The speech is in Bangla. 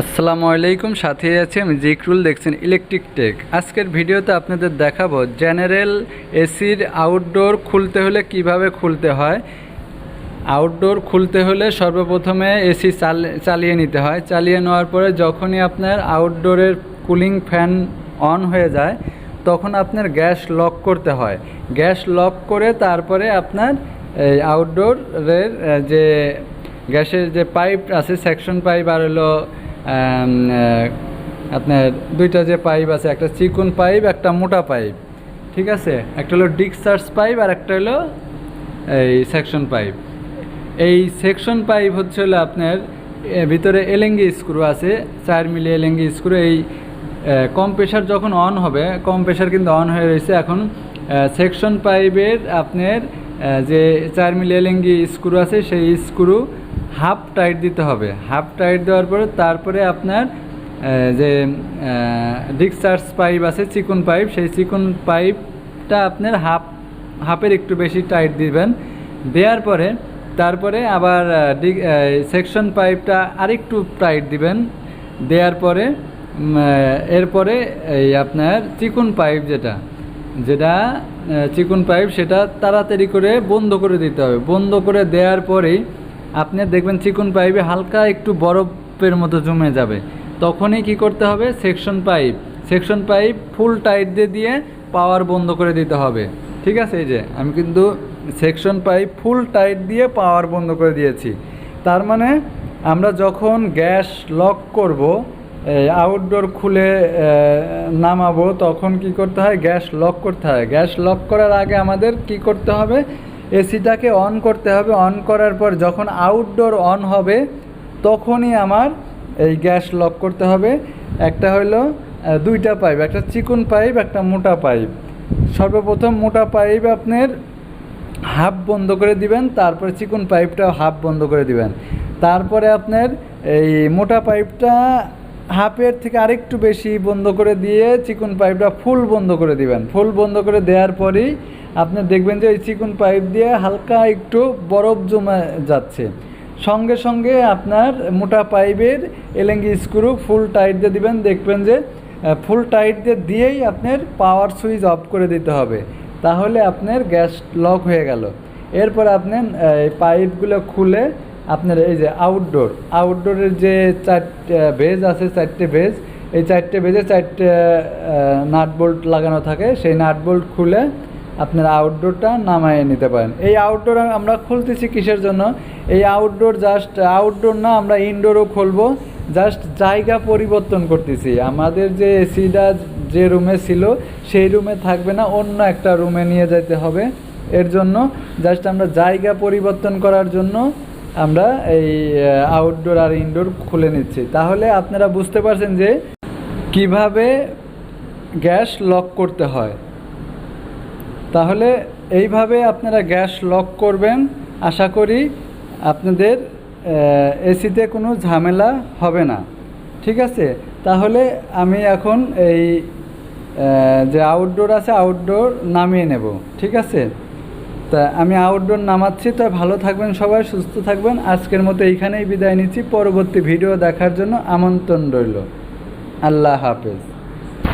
আসসালামু আলাইকুম সাথে আছে আমি জিকরুল, দেখছেন ইলেকট্রিক টেক আজকের ভিডিওতে আপনাদের দেখাবো জেনারেল এসির আউটডোর খুলতে হলে কীভাবে খুলতে হয়। আউটডোর খুলতে হলে সর্বপ্রথমে এসি চালিয়ে নিতে হয়। চালিয়ে নেওয়ার পরে যখনই আপনার আউটডোরের কুলিং ফ্যান অন হয়ে যায়, তখন আপনার গ্যাস লক করতে হয়। গ্যাস লক করে তারপরে আপনার এই আউটডোরের যে গ্যাসের যে পাইপ আছে সেকশন পাইপ আর হলো আপনার দুইটা যে পাইপ আছে, একটা চিকুন পাইপ একটা মোটা পাইপ ঠিক আছে? একটা হলো ডিকচার্জ পাইপ আর একটা হলো এই সেকশন পাইপ এই সেকশন পাইপ হচ্ছে হলো আপনার ভিতরে এলেঙ্গি স্ক্রু আছে, চার মিলি এলেঙ্গি স্ক্রু এই কম প্রেশার যখন অন হবে, কম প্রেশার কিন্তু অন হয়ে রয়েছে। এখন সেকশন পাইপের আপনার যে চার মিলি এলেঙ্গি স্ক্রু আছে, সেই স্ক্রু হাফ টাইট দিতে হবে। হাফ টাইট দেওয়ার পরে তারপরে আপনার যে ডিকচার্জ পাইপ আছে, চিকন পাইপ সেই চিকন পাইপটা আপনার হাফ হাফের একটু বেশি টাইট দিবেন। দেওয়ার পরে তারপরে আবার সেকশন পাইপটা আরেকটু টাইট দিবেন। দেওয়ার পরে এরপরে এই আপনার চিকন পাইপ যেটা যেটা চিকন পাইপ সেটা তাড়াতাড়ি করে বন্ধ করে দিতে হবে। বন্ধ করে দেওয়ার পরেই আপনি দেখবেন চিকন পাইপে হালকা একটু বরফের মতো জমে যাবে। তখনই কি করতে হবে? Suction pipe. Suction pipe full tight দিয়ে দিয়ে পাওয়ার বন্ধ করে দিতে হবে। ঠিক আছে? এই যে, আমি কিন্তু সেকশন পাইপ ফুল টাইট দিয়ে পাওয়ার বন্ধ করে দিয়েছি। তার মানে আমরা যখন গ্যাস লক করব আউটডোর খুলে নামাবো, তখন কি করতে হয়? গ্যাস লক করতে হয়। গ্যাস লক করার আগে আমাদের কি করতে হবে? এসিটাকে অন করতে হবে। অন করার পর যখন আউটডোর অন হবে, তখনই আমার এই গ্যাস লক করতে হবে। একটা হলো দুইটা পাইপ একটা চিকন পাইপ একটা মোটা পাইপ সর্বপ্রথম মোটা পাইপ আপনার হাফ বন্ধ করে দিবেন, তারপরে চিকন পাইপটা হাফ বন্ধ করে দিবেন। তারপরে আপনার এই মোটা পাইপটা হাফের থেকে আরেকটু বেশি বন্ধ করে দিয়ে চিকন পাইপটা ফুল বন্ধ করে দিবেন। ফুল বন্ধ করে দেওয়ার পরেই আপনি দেখবেন যে এই চিকন পাইপ দিয়ে হালকা একটু বরফ জমে যাচ্ছে। সঙ্গে সঙ্গে আপনার মোটা পাইপের এলেঙ্গি স্ক্রু ফুল টাইট দিয়ে দিবেন। দেখবেন যে ফুল টাইট দিয়ে দিয়েই আপনার পাওয়ার সুইচ অফ করে দিতে হবে। তাহলে আপনার গ্যাস লক হয়ে গেল। এরপর আপনি পাইপগুলো খুলে আপনার এই যে আউটডোর আউটডোরের যে চারটে ভেজ আছে, চারটে ভেজ এই চারটে ভেজে চারটে নাট বোল্ট লাগানো থাকে। সেই নাট বোল্ট খুলে আপনার আউটডোরটা নামায় নিতে পারেন। এই আউটডোর আমরা খুলতেছি কিসের জন্য? এই আউটডোর জাস্ট আউটডোর না আমরা ইনডোরও খুলবো। জাস্ট জায়গা পরিবর্তন করতেছি। আমাদের যে এসিটা যে রুমে ছিল, সেই রুমে থাকবে না, অন্য একটা রুমে নিয়ে যেতে হবে। এর জন্য জাস্ট আমরা জায়গা পরিবর্তন করার জন্য আমরা এই আউটডোর আর ইনডোর খুলে নিচ্ছি। তাহলে আপনারা বুঝতে পারছেন যে কীভাবে গ্যাস লক করতে হয়। তাহলে এইভাবে আপনারা গ্যাস লক করবেন। আশা করি আপনাদের এসিতে কোনো ঝামেলা হবে না। ঠিক আছে? তাহলে আমি এখন এই যে আউটডোর আছে আউটডোর নামিয়ে নেব। ঠিক আছে? তা আমি আউটডোর নামাচ্ছি, তা ভালো থাকবেন সবাই, সুস্থ থাকবেন। আজকের মতো এইখানেই বিদায় নিচ্ছি। পরবর্তী ভিডিও দেখার জন্য আমন্ত্রণ রইল। আল্লাহ হাফেজ।